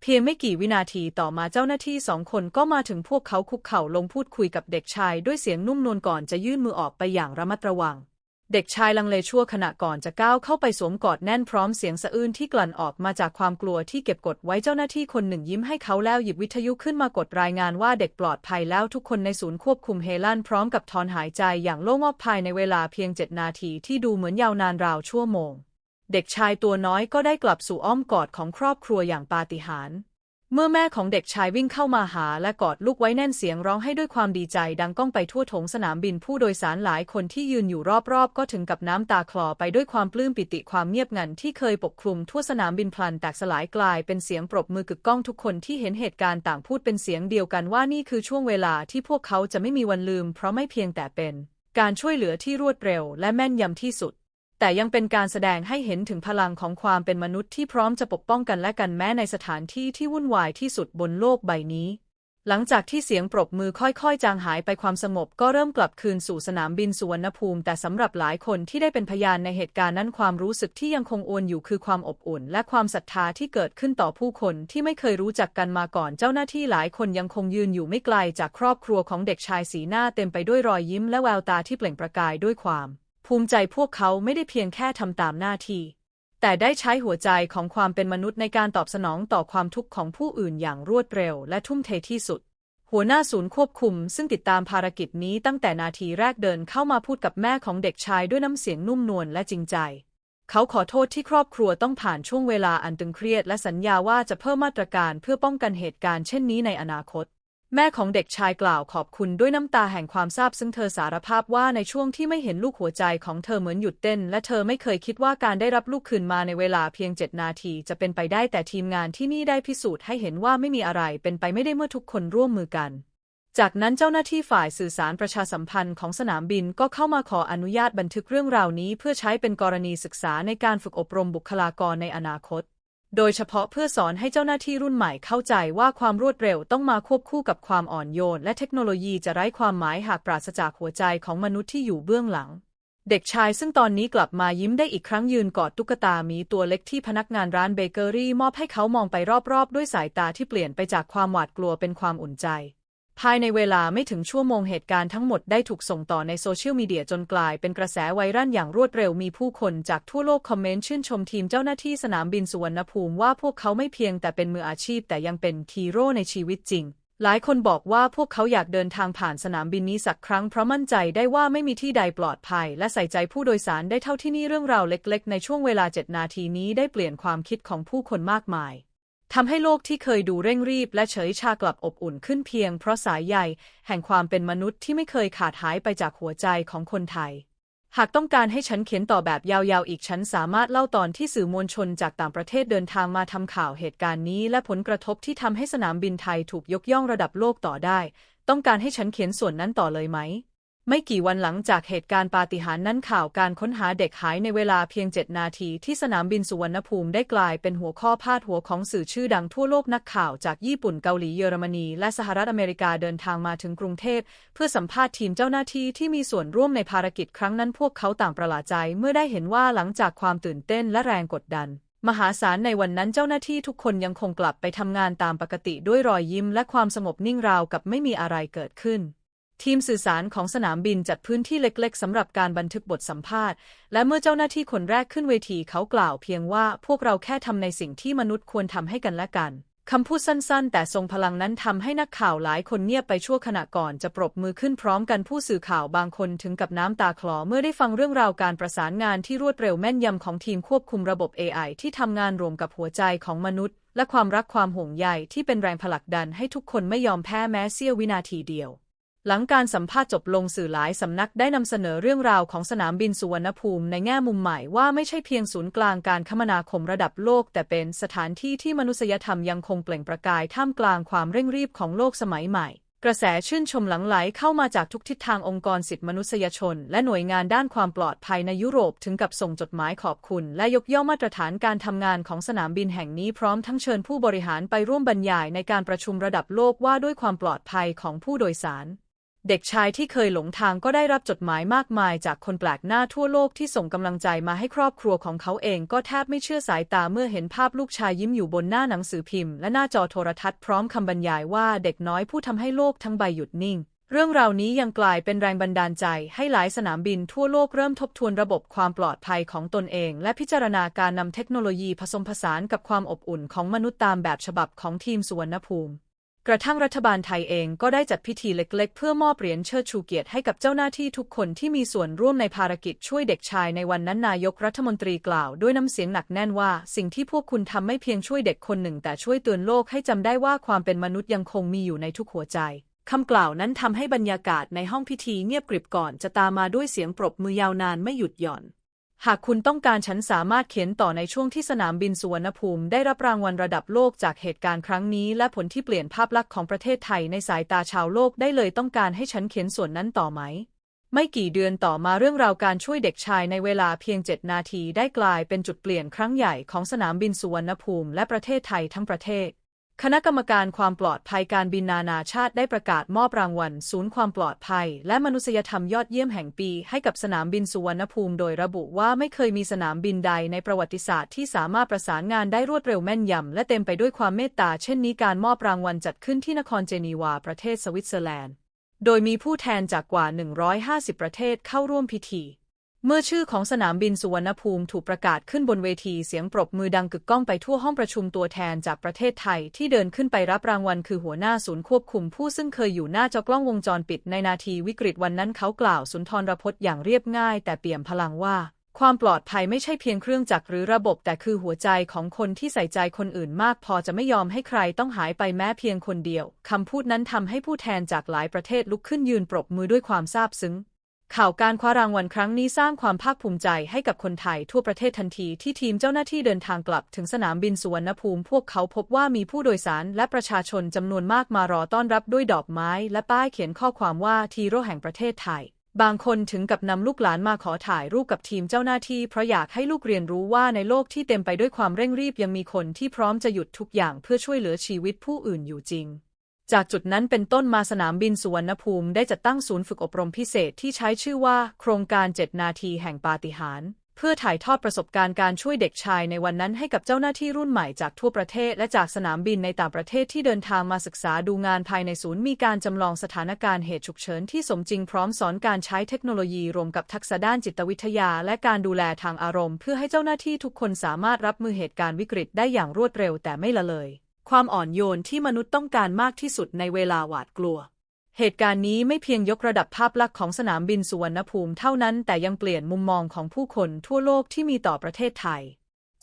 Speaker 1: เพียงไม่กี่วินาทีต่อมาเจ้าหน้าที่สองคนก็มาถึงพวกเขาคุกเข่าลงพูดคุยกับเด็กชายด้วยเสียงนุ่มนวลก่อนจะยื่นมือออกไปอย่างระมัดระวัง เด็กชายลังเลชั่วขณะก่อนจะก้าวเข้าไปสวมกอดแน่นพร้อมเสียงสะอื้นที่กลั่นออกมาจากความกลัวที่เก็บกดไว้เจ้าหน้าที่คนหนึ่งยิ้มให้เขาแล้วหยิบวิทยุขึ้นมากดรายงานว่าเด็กปลอดภัยแล้วทุกคนในศูนย์ควบคุมเฮลันพร้อมกับถอนหายใจอย่างโล่งอกภายในเวลาเพียงเจ็ดนาทีที่ดูเหมือนยาวนานราวชั่วโมง เด็กชายตัวน้อยก็ได้กลับสู่อ้อมกอดของครอบครัวอย่างปาฏิหาริย์ เมื่อแม่ของเด็กชายวิ่งเข้ามาหาและกอดลูกไว้แน่นเสียงร้องให้ด้วยความดีใจดังก้องไปทั่วถงสนามบินผู้โดยสารหลายคนที่ยืนอยู่รอบๆ ก็ถึงกับน้ำตาคลอไปด้วยความปลื้มปิติความเงียบงันที่เคยปกคลุมทั่วสนามบินพลันแตกสลายกลายเป็นเสียงปรบมือกึกก้องทุกคนที่เห็นเหตุการณ์ต่างพูดเป็นเสียงเดียวกันว่านี่คือช่วงเวลาที่พวกเขาจะไม่มีวันลืม เพราะไม่เพียงแต่เป็น การช่วยเหลือที่รวดเร็วและแม่นยำที่สุด แต่ยังเป็นการแสดงให้เห็นถึงพลังของความเป็นมนุษย์ที่พร้อมจะปกป้องกันและกันแม้ในสถานที่ที่วุ่นวายที่สุดบนโลกใบนี้ หลังจากที่เสียงปรบมือค่อยๆ จางหายไปความสงบก็เริ่มกลับคืนสู่สนามบินสุวรรณภูมิ แต่สำหรับหลายคนที่ได้เป็นพยานในเหตุการณ์นั้นความรู้สึกที่ยังคงอวนอยู่คือความอบอุ่น และความศรัทธาที่เกิดขึ้นต่อผู้คนที่ไม่เคยรู้จักกันมาก่อนเจ้าหน้าที่หลายคนยังคงยืนอยู่ไม่ไกลจากครอบครัวของเด็กชายสีหน้าเต็มไปด้วยรอยยิ้มและแววตาที่เปล่งประกายด้วยความ ภูมิใจพวกเขาไม่ได้เพียงแค่ทำตามหน้าที่ แต่ได้ใช้หัวใจของความเป็นมนุษย์ในการตอบสนองต่อความทุกข์ของผู้อื่นอย่างรวดเร็วและทุ่มเทที่สุด หัวหน้าศูนย์ควบคุม ซึ่งติดตามภารกิจนี้ตั้งแต่นาทีแรกเดินเข้ามาพูดกับแม่ของเด็กชายด้วยน้ำเสียงนุ่มนวลและจริงใจ เขาขอโทษที่ครอบครัวต้องผ่านช่วงเวลาอันตึงเครียด และสัญญาว่าจะเพิ่มมาตรการเพื่อป้องกันเหตุการณ์เช่นนี้ในอนาคต แม่ของเด็กชายกล่าวขอบคุณด้วยน้ำตาแห่งความซาบซึ่งเธอสารภาพว่าในช่วงที่ไม่เห็นลูกหัวใจของเธอเหมือนหยุดเต้น และเธอไม่เคยคิดว่าการได้รับลูกคืนมาในเวลาเพียงเจ็ดนาที จะเป็นไปได้แต่ทีมงานที่นี่ได้พิสูจน์ให้เห็นว่าไม่มีอะไรเป็นไปไม่ได้เมื่อทุกคนร่วมมือกัน จากนั้นเจ้าหน้าที่ฝ่ายสื่อสารประชาสัมพันธ์ของสนามบินก็เข้ามาขออนุญาตบันทึกเรื่องราวนี้ เพื่อใช้เป็นกรณีศึกษาในการฝึกอบรมบุคลากรในอนาคต โดยเฉพาะเพื่อสอนให้เจ้าหน้าที่รุ่นใหม่เข้าใจว่าความรวดเร็วต้องมาควบคู่กับความอ่อนโยน และเทคโนโลยีจะไร้ความหมายหากปราศจากหัวใจของมนุษย์ที่อยู่เบื้องหลัง เด็กชายซึ่งตอนนี้กลับมายิ้มได้อีกครั้งยืนกอดตุ๊กตาหมีตัวเล็กที่พนักงานร้านเบเกอรี่มอบให้เขามองไปรอบๆ ด้วยสายตาที่เปลี่ยนไปจากความหวาดกลัวเป็นความอุ่นใจ ภายในเวลาไม่ถึงชั่วโมงเหตุการณ์ทั้งหมดได้ถูกส่งต่อในโซเชียลมีเดียจนกลายเป็นกระแสไวรัลอย่างรวดเร็วมีผู้คนจากทั่วโลกคอมเมนต์ชื่นชมทีมเจ้าหน้าที่สนามบินสุวรรณภูมิว่าพวกเขาไม่เพียงแต่เป็นมืออาชีพแต่ยังเป็นฮีโร่ในชีวิตจริง หลายคนบอกว่าพวกเขาอยากเดินทางผ่านสนามบินนี้สักครั้งเพราะมั่นใจได้ว่าไม่มีที่ใดปลอดภัย และใส่ใจผู้โดยสารได้เท่าที่นี่เรื่องราวเล็ก ๆ ในช่วงเวลา 7 นาทีนี้ได้เปลี่ยนความคิดของผู้คนมากมาย ทำให้โลกที่เคยดูเร่งรีบและเฉยชากลับอบอุ่นขึ้นเพียงเพราะสายใยแห่งความเป็นมนุษย์ที่ไม่เคยขาดหายไปจากหัวใจของคนไทย หากต้องการให้ฉันเขียนต่อแบบยาวๆอีกฉันสามารถเล่าตอนที่สื่อมวลชนจากต่างประเทศเดินทางมาทำข่าวเหตุการณ์นี้ และผลกระทบที่ทำให้สนามบินไทยถูกยกย่องระดับโลกต่อได้ ต้องการให้ฉันเขียนส่วนนั้นต่อเลยไหม ไม่กี่วันหลังจากเหตุการณ์ปาฏิหาริย์นั้นข่าวการค้นหาเด็กหายในเวลาเพียง 7 นาทีที่สนามบินสุวรรณภูมิได้กลายเป็นหัวข้อพาดหัวของสื่อชื่อดังทั่วโลกนักข่าวจากญี่ปุ่นเกาหลีเยอรมนี และสหรัฐอเมริกาเดินทางมาถึงกรุงเทพ เพื่อสัมภาษณ์ทีมเจ้าหน้าที่ที่มีส่วนร่วมในภารกิจครั้งนั้นพวกเขาต่างประหลาดใจเมื่อได้เห็นว่าหลังจากความตื่นเต้นและแรงกดดันมหาศาลในวันนั้นเจ้าหน้าที่ทุกคนยังคงกลับไปทำงานตามปกติด้วยรอยยิ้มและความสงบนิ่งราวกับไม่มีอะไรเกิดขึ้น ทีมสื่อสารของสนามบินจัดพื้นที่เล็กๆสำหรับการบันทึกบทสัมภาษณ์ และเมื่อเจ้าหน้าที่คนแรกขึ้นเวทีเขากล่าวเพียงว่าพวกเราแค่ทำในสิ่งที่มนุษย์ควรทำให้กันและกันคำพูดสั้นๆ แต่ทรงพลังนั้นทำให้นักข่าวหลายคนเงียบไปชั่วขณะก่อนจะปรบมือขึ้นพร้อมกันผู้สื่อข่าวบางคนถึงกับน้ำตาคลอเมื่อได้ฟังเรื่องราวการประสานงานที่รวดเร็วแม่นยำของทีมควบคุมระบบ AI ที่ทำงานรวมกับหัวใจของมนุษย์ และความรักความห่วงใยที่เป็นแรงผลักดันให้ทุกคนไม่ยอมแพ้แม้เสี้ยววินาทีเดียว หลังการสัมภาษณ์จบลงสื่อหลายสำนักได้นำเสนอเรื่องราวของสนามบินสุวรรณภูมิในแง่มุมใหม่ว่าไม่ใช่เพียงศูนย์กลางการคมนาคมระดับโลก แต่เป็นสถานที่ที่มนุษยธรรมยังคงเปล่งประกายท่ามกลางความเร่งรีบของโลกสมัยใหม่ กระแสชื่นชมหลั่งไหลเข้ามาจากทุกทิศทางองค์กรสิทธิมนุษยชน และหน่วยงานด้านความปลอดภัยในยุโรปถึงกับส่งจดหมายขอบคุณ และยกย่องมาตรฐานการทำงานของสนามบินแห่งนี้พร้อมทั้งเชิญผู้บริหารไปร่วมบรรยายในการประชุมระดับโลกว่าด้วยความปลอดภัยของผู้โดยสาร เด็กชายที่เคยหลงทางก็ได้รับจดหมายมากมายจากคนแปลกหน้าทั่วโลกที่ส่งกำลังใจมาให้ครอบครัวของเขาเองก็แทบไม่เชื่อสายตาเมื่อเห็นภาพลูกชายยิ้มอยู่บนหน้าหนังสือพิมพ์และหน้าจอโทรทัศน์พร้อมคำบรรยายว่าเด็กน้อยผู้ทำให้โลกทั้งใบหยุดนิ่ง เรื่องราวนี้ยังกลายเป็นแรงบันดาลใจให้หลายสนามบินทั่วโลกเริ่มทบทวนระบบความปลอดภัยของตนเอง และพิจารณาการนำเทคโนโลยีผสมผสานกับความอบอุ่นของมนุษย์ตามแบบฉบับของทีมสุวรรณภูมิ กระทั่งรัฐบาลไทยเองก็ได้จัดพิธีเล็ก ๆ เพื่อมอบเหรียญเชิดชูเกียรติให้กับเจ้าหน้าที่ทุกคนที่มีส่วนร่วมในภารกิจช่วยเด็กชายในวันนั้นนายกรัฐมนตรีกล่าวด้วยน้ำเสียงหนักแน่นว่า สิ่งที่พวกคุณทำไม่เพียงช่วยเด็กคนหนึ่ง แต่ช่วยเตือนโลกให้จำได้ว่าความเป็นมนุษย์ยังคงมีอยู่ในทุกหัวใจคำกล่าวนั้นทำให้บรรยากาศในห้องพิธีเงียบกริบก่อนจะตามมาด้วยเสียงปรบมือยาวนานไม่หยุดหย่อน หากคุณต้องการฉันสามารถเขียนต่อในช่วงที่สนามบินสุวรรณภูมิ ได้รับรางวัลระดับโลกจากเหตุการณ์ครั้งนี้ และผลที่เปลี่ยนภาพลักษณ์ของประเทศไทยในสายตาชาวโลกได้เลยต้องการให้ฉันเขียนส่วนนั้นต่อไหม ไม่กี่เดือนต่อมาเรื่องราวการช่วยเด็กชายในเวลาเพียง 7 นาทีได้กลายเป็นจุดเปลี่ยนครั้งใหญ่ของสนามบินสุวรรณภูมิ และประเทศไทยทั้งประเทศ คณะกรรมการความปลอดภัยการบินนานาชาติได้ประกาศมอบรางวัล ศูนย์ความปลอดภัย และมนุษยธรรมยอดเยี่ยมแห่งปี ให้กับสนามบินสุวรรณภูมิ โดยระบุว่าไม่เคยมีสนามบินใดในประวัติศาสตร์ที่สามารถประสานงานได้รวดเร็วแม่นยำ และเต็มไปด้วยความเมตตา เช่นนี้การมอบรางวัลจัดขึ้นที่นครเจนีวาประเทศสวิตเซอร์แลนด์ โดยมีผู้แทนจากกว่า 150 ประเทศเข้าร่วมพิธี เมื่อชื่อของสนามบินสุวรรณภูมิถูกประกาศขึ้นบนเวทีเสียงปรบมือดังกึกก้องไปทั่วห้องประชุมตัวแทนจากประเทศไทยที่เดินขึ้นไปรับรางวัลคือหัวหน้าศูนย์ควบคุมผู้ซึ่งเคยอยู่หน้าจอกล้องวงจรปิดในนาทีวิกฤตวันนั้นเขากล่าวสุนทรพจน์อย่างเรียบง่ายแต่เปี่ยมพลังว่า ความปลอดภัยไม่ใช่เพียงเครื่องจักรหรือระบบ แต่คือหัวใจของคนที่ใส่ใจคนอื่นมาก พอจะไม่ยอมให้ใครต้องหายไปแม้เพียงคนเดียวคำพูดนั้นทำให้ผู้แทนจากหลายประเทศลุกขึ้นยืนปรบมือด้วยความซาบซึ้ง ข่าวการคว้ารางวัลครั้งนี้สร้างความภาคภูมิใจให้กับคนไทยทั่วประเทศทันทีที่ทีมเจ้าหน้าที่เดินทางกลับถึงสนามบินสุวรรณภูมิ พวกเขาพบว่ามีผู้โดยสารและประชาชนจำนวนมากมารอต้อนรับด้วยดอกไม้และป้ายเขียนข้อความว่าทีโร่แห่งประเทศไทย บางคนถึงกับนำลูกหลานมาขอถ่ายรูปกับทีมเจ้าหน้าที่เพราะอยากให้ลูกเรียนรู้ว่าในโลกที่เต็มไปด้วยความเร่งรีบยังมีคนที่พร้อมจะหยุดทุกอย่างเพื่อช่วยเหลือชีวิตผู้อื่นอยู่จริง จากจุดนั้นเป็นต้นมาสนามบินสุวรรณภูมิได้จัดตั้งศูนย์ฝึกอบรมพิเศษที่ใช้ชื่อว่า โครงการ 7 นาทีแห่งปาฏิหาริย์เพื่อถ่ายทอดประสบการณ์การช่วยเด็กชายในวันนั้นให้กับเจ้าหน้าที่รุ่นใหม่จากทั่วประเทศ และจากสนามบินในต่างประเทศที่เดินทางมาศึกษาดูงานภายในศูนย์มีการจำลองสถานการณ์เหตุฉุกเฉินที่สมจริงพร้อมสอนการใช้เทคโนโลยีรวมกับทักษะด้านจิตวิทยา และการดูแลทางอารมณ์ เพื่อให้เจ้าหน้าที่ทุกคนสามารถรับมือเหตุการณ์วิกฤตได้อย่างรวดเร็วแต่ไม่ละเลย ความอ่อนโยนที่มนุษย์ต้องการมากที่สุดในเวลาหวาดกลัว เหตุการณ์นี้ไม่เพียงยกระดับภาพลักษณ์ของสนามบินสุวรรณภูมิเท่านั้น แต่ยังเปลี่ยนมุมมองของผู้คนทั่วโลกที่มีต่อประเทศไทย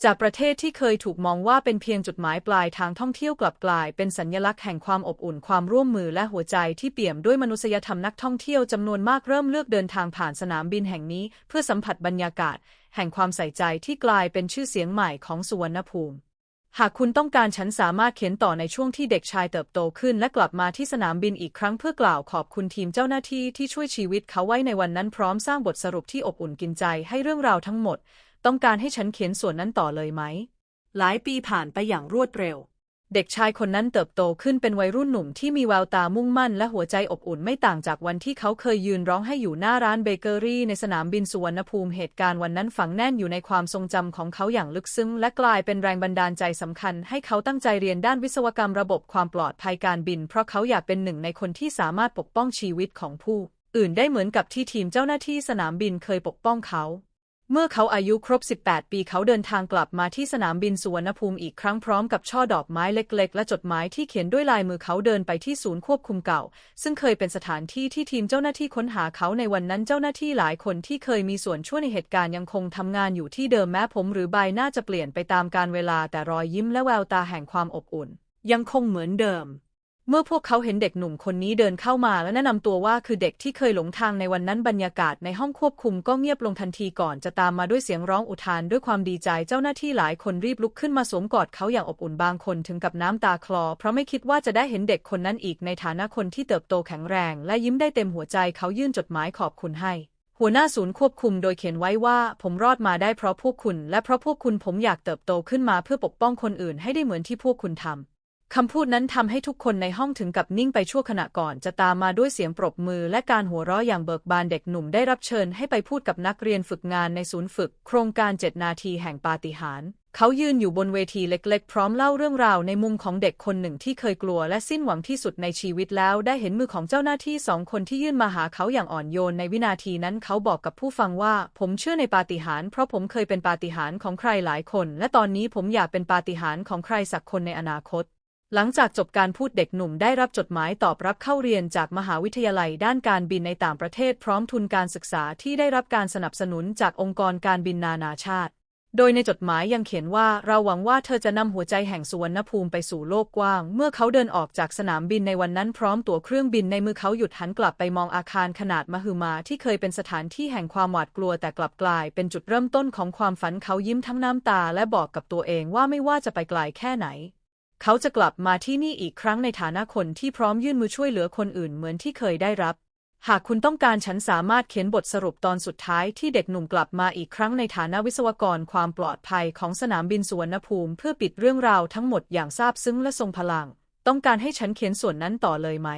Speaker 1: จากประเทศที่เคยถูกมองว่าเป็นเพียงจุดหมายปลายทางท่องเที่ยวกลับกลาย เป็นสัญลักษณ์แห่งความอบอุ่นความร่วมมือและหัวใจที่เปี่ยมด้วยมนุษยธรรมนักท่องเที่ยวจำนวนมากเริ่มเลือกเดินทางผ่านสนามบินแห่งนี้ เพื่อสัมผัสบรรยากาศ แห่งความใส่ใจที่กลายเป็นชื่อเสียงใหม่ของสุวรรณภูมิ หากคุณต้องการฉันสามารถเขียนต่อในช่วงที่เด็กชายเติบโตขึ้น และกลับมาที่สนามบินอีกครั้งเพื่อกล่าวขอบคุณทีมเจ้าหน้าที่ที่ช่วยชีวิตเขาไว้ในวันนั้นพร้อมสร้างบทสรุปที่อบอุ่นกินใจให้เรื่องราวทั้งหมด ต้องการให้ฉันเขียนส่วนนั้นต่อเลยไหม หลายปีผ่านไปอย่างรวดเร็ว เด็กชายคนนั้นเติบโตขึ้นเป็นวัยรุ่นหนุ่มที่มีแววตามุ่งมั่นและหัวใจอบอุ่นไม่ต่างจากวันที่เขาเคยยืนร้องให้อยู่หน้าร้านเบเกอรี่ในสนามบินสุวรรณภูมิเหตุการณ์วันนั้นฝังแน่นอยู่ในความทรงจำของเขาอย่างลึกซึ้ง และกลายเป็นแรงบันดาลใจสำคัญ ให้เขาตั้งใจเรียนด้านวิศวกรรมระบบความปลอดภัยการบิน เพราะเขาอยากเป็นหนึ่งในคนที่สามารถปกป้องชีวิตของผู้ อื่นได้เหมือนกับที่ทีมเจ้าหน้าที่สนามบินเคยปกป้องเขา เมื่อเขาอายุครบ 18 ปีเขาเดินทางกลับมาที่สนามบินสุวรรณภูมิอีกครั้งพร้อมกับช่อดอกไม้เล็ก ๆ และจดหมายที่เขียนด้วยลายมือเขาเดินไปที่ศูนย์ควบคุมเก่า ซึ่งเคยเป็นสถานที่ที่ทีมเจ้าหน้าที่ค้นหาเขาในวันนั้นเจ้าหน้าที่หลายคนที่เคยมีส่วนช่วยในเหตุการณ์ยังคงทำงานอยู่ที่เดิมแม้ผมหรือใบหน้าจะเปลี่ยนไปตามกาลเวลาแต่รอยยิ้มและแววตาแห่งความอบอุ่น ยังคงเหมือนเดิม เมื่อพวกเขาเห็นเด็กหนุ่มคนนี้เดินเข้ามาและแนะนำตัวว่าคือเด็กที่เคยหลงทางในวันนั้นบรรยากาศในห้องควบคุมก็เงียบลงทันทีก่อนจะตามมาด้วยเสียงร้องอุทานด้วยความดีใจเจ้าหน้าที่หลายคนรีบลุกขึ้นมาสวมกอดเขาอย่างอบอุ่นบางคนถึงกับน้ำตาคลอ เพราะไม่คิดว่าจะได้เห็นเด็กคนนั้นอีกในฐานะคนที่เติบโตแข็งแรง และยิ้มได้เต็มหัวใจเขายื่นจดหมายขอบคุณให้หัวหน้าศูนย์ควบคุมโดยเขียนไว้ว่าผมรอดมาได้เพราะพวกคุณ และเพราะพวกคุณผมอยากเติบโตขึ้นมาเพื่อปกป้องคนอื่นให้ได้เหมือนที่พวกคุณทำ คำพูดนั้นทำให้ทุกคนในห้องถึงกับนิ่งไปชั่วขณะก่อน จะตามมาด้วยเสียงปรบมือและการหัวเราะอย่างเบิกบานเด็กหนุ่มได้รับเชิญให้ไปพูดกับนักเรียนฝึกงานในศูนย์ฝึก โครงการ 7 นาทีแห่งปาฏิหาริย์เขายืนอยู่บนเวทีเล็กๆ พร้อมเล่าเรื่องราวในมุมของเด็กคนหนึ่งที่เคยกลัวและสิ้นหวังที่สุดในชีวิตแล้ว ได้เห็นมือของเจ้าหน้าที่สองคนที่ยื่นมาหาเขาอย่างอ่อนโยนในวินาทีนั้นเขาบอกกับผู้ฟังว่า ผมเชื่อในปาฏิหาริย์เพราะผมเคยเป็นปาฏิหาริย์ของใครหลายคน และตอนนี้ผมอยากเป็นปาฏิหาริย์ของใครสักคนในอนาคต หลังจากจบการพูดเด็กหนุ่มได้รับจดหมายตอบรับเข้าเรียนจากมหาวิทยาลัยด้านการบินในต่างประเทศพร้อมทุนการศึกษาที่ได้รับการสนับสนุนจากองค์กรการบินนานาชาติ โดยในจดหมายยังเขียนว่าเราหวังว่าเธอจะนำหัวใจแห่งสุวรรณภูมิไปสู่โลกกว้าง เมื่อเขาเดินออกจากสนามบินในวันนั้นพร้อมตั๋วเครื่องบินในมือเขาหยุดหันกลับไปมองอาคารขนาดมหึมาที่เคยเป็นสถานที่แห่งความหวาดกลัวแต่กลับกลาย เป็นจุดเริ่มต้นของความฝันเขายิ้มทั้งน้ำตา และบอกกับตัวเองว่าไม่ว่าจะไปไกลแค่ไหน เขาจะกลับมาที่นี่อีกครั้งในฐานะคนที่พร้อมยื่นมือช่วยเหลือคนอื่นเหมือนที่เคยได้รับ หากคุณต้องการฉันสามารถเขียนบทสรุปตอนสุดท้ายที่เด็กหนุ่มกลับมาอีกครั้งในฐานะวิศวกรความปลอดภัยของสนามบินสุวรรณภูมิ เพื่อปิดเรื่องราวทั้งหมดอย่างซาบซึ้งและทรงพลัง ต้องการให้ฉันเขียนส่วนนั้นต่อเลยไหม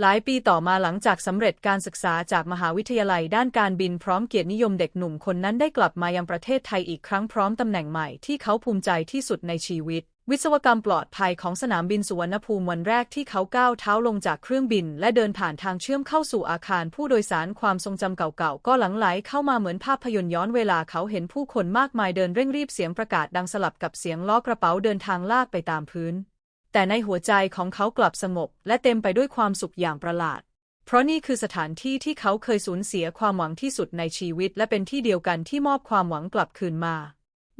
Speaker 1: หลายปีต่อมาหลังจากสำเร็จการศึกษาจากมหาวิทยาลัยด้านการบินพร้อมเกียรตินิยมเด็กหนุ่มคนนั้นได้กลับมายังประเทศไทยอีกครั้งพร้อมตำแหน่งใหม่ที่เขาภูมิใจที่สุดในชีวิต วิศวกรรมปลอดภัยของสนามบินสุวรรณภูมิวันแรกที่เขาก้าวเท้าลงจากเครื่องบิน และเดินผ่านทางเชื่อมเข้าสู่อาคารผู้โดยสารความทรงจำเก่าๆ ก็หลั่งไหลเข้ามาเหมือนภาพยนตร์ย้อนเวลาเขาเห็นผู้คนมากมายเดินเร่งรีบเสียงประกาศดังสลับกับเสียงล้อกระเป๋าเดินทางลากไปตามพื้น แต่ในหัวใจของเขากลับสงบและเต็มไปด้วยความสุขอย่างประหลาด เพราะนี่คือสถานที่ที่เขาเคยสูญเสียความหวังที่สุดในชีวิต และเป็นที่เดียวกันที่มอบความหวังกลับคืนมา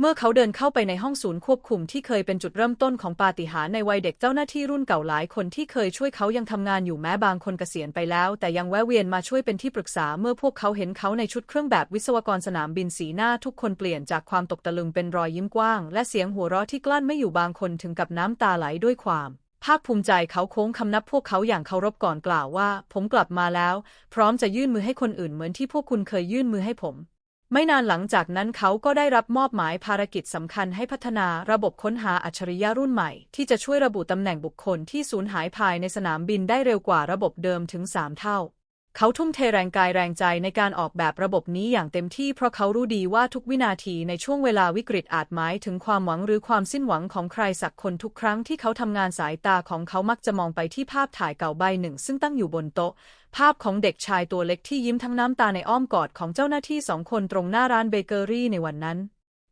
Speaker 1: เมื่อเขาเดินเข้าไปในห้องศูนย์ควบคุมที่เคยเป็นจุดเริ่มต้นของปาฏิหาริย์ในวัยเด็กเจ้าหน้าที่รุ่นเก่าหลายคนที่เคยช่วยเขายังทำงานอยู่แม้บางคนเกษียณไปแล้ว แต่ยังแวะเวียนมาช่วยเป็นที่ปรึกษาเมื่อพวกเขาเห็นเขาในชุดเครื่องแบบวิศวกรสนามบินสีหน้าทุกคนเปลี่ยนจากความตกตะลึงเป็นรอยยิ้มกว้าง และเสียงหัวเราะที่กลั้นไม่อยู่บางคนถึงกับน้ำตาไหลด้วยความภาคภูมิใจเขาโค้งคำนับพวกเขาอย่างเคารพก่อนกล่าวว่า ผมกลับมาแล้ว พร้อมจะยื่นมือให้คนอื่นเหมือนที่พวกคุณเคยยื่นมือให้ผม ไม่นานหลังจากนั้นเขาก็ได้รับมอบหมายภารกิจสำคัญให้พัฒนาระบบค้นหาอัจฉริยะรุ่นใหม่ ที่จะช่วยระบุตำแหน่งบุคคลที่สูญหายภายในสนามบินได้เร็วกว่าระบบเดิมถึง 3 เท่า เขาทุ่มเทแรงกายแรงใจในการออกแบบระบบนี้อย่างเต็มที่เพราะเขารู้ดีว่าทุกวินาทีในช่วงเวลาวิกฤตอาจหมายถึงความหวังหรือความสิ้นหวังของใครสักคนทุกครั้งที่เขาทำงานสายตาของเขามักจะมองไปที่ภาพถ่ายเก่าใบหนึ่ง ซึ่งตั้งอยู่บนโต๊ะ ภาพของเด็กชายตัวเล็กที่ยิ้มทั้งน้ำตาในอ้อมกอดของเจ้าหน้าที่สองคนตรงหน้าร้านเบเกอรี่ในวันนั้น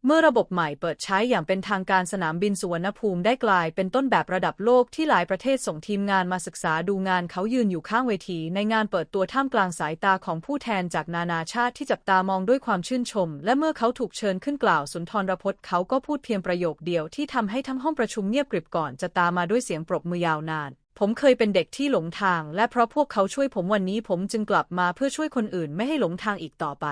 Speaker 1: เมื่อระบบใหม่เปิดใช้อย่างเป็นทางการสนามบินสุวรรณภูมิได้กลายเป็นต้นแบบระดับโลกที่หลายประเทศส่งทีมงานมาศึกษาดูงานเขายืนอยู่ข้างเวที ในงานเปิดตัวท่ามกลางสายตาของผู้แทนจากนานาชาติที่จับตามองด้วยความชื่นชม และเมื่อเขาถูกเชิญขึ้นกล่าวสุนทรพจน์เขาก็พูดเพียงประโยคเดียวที่ทำให้ทั้งห้องประชุมเงียบกริบก่อนจะตามมาด้วยเสียงปรบมือยาวนานผมเคยเป็นเด็กที่หลงทาง และเพราะพวกเขาช่วยผมวันนี้ผมจึงกลับมาเพื่อช่วยคนอื่นไม่ให้หลงทางอีกต่อไป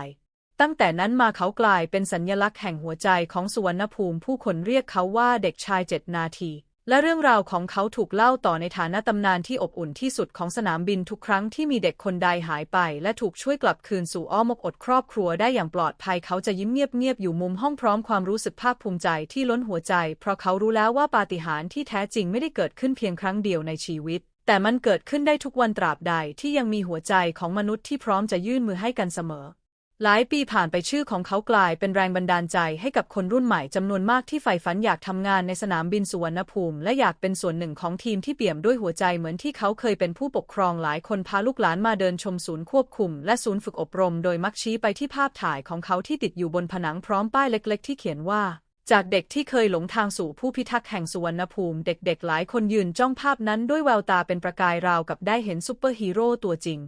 Speaker 1: ตั้งแต่นั้นมาเขากลายเป็นสัญญลักษณ์แห่งหัวใจของสุวรรณภูมิผู้คนเรียกเขาว่าเด็กชายเจ็ดนาที และเรื่องราวของเขาถูกเล่าต่อในฐานะตำนานที่อบอุ่นที่สุดของสนามบินทุกครั้งที่มีเด็กคนใดหายไป และถูกช่วยกลับคืนสู่อ้อมอกอดครอบครัวได้อย่างปลอดภัยเขาจะยิ้มเงียบๆอยู่มุมห้องพร้อมความรู้สึกภาคภูมิใจที่ล้นหัวใจ เพราะเขารู้แล้วว่าปาฏิหาริย์ที่แท้จริงไม่ได้เกิดขึ้นเพียงครั้งเดียวในชีวิตแต่มันเกิดขึ้นได้ทุกวันตราบใดที่ยังมีหัวใจของมนุษย์ที่พร้อมจะยื่นมือให้กันเสมอ หลายปีผ่านไปชื่อของเขากลายเป็นแรงบันดาลใจให้กับคนรุ่นใหม่จำนวนมากที่ใฝ่ฝันอยากทำงานในสนามบินสุวรรณภูมิ และอยากเป็นส่วนหนึ่งของทีมที่เปี่ยมด้วยหัวใจเหมือนที่เขาเคยเป็นผู้ปกครองหลายคนพาลูกหลานมาเดินชมศูนย์ควบคุม และศูนย์ฝึกอบรม โดยมักชี้ไปที่ภาพถ่ายของเขาที่ติดอยู่บนผนังพร้อมป้ายเล็ก ๆ ที่เขียนว่า จากเด็กที่เคยหลงทางสู่ผู้พิทักษ์แห่งสุวรรณภูมิ เด็ก ๆ หลายคนยืนจ้องภาพนั้นด้วยแววตาเป็นประกายราวกับได้เห็นซูเปอร์ฮีโร่ตัวจริง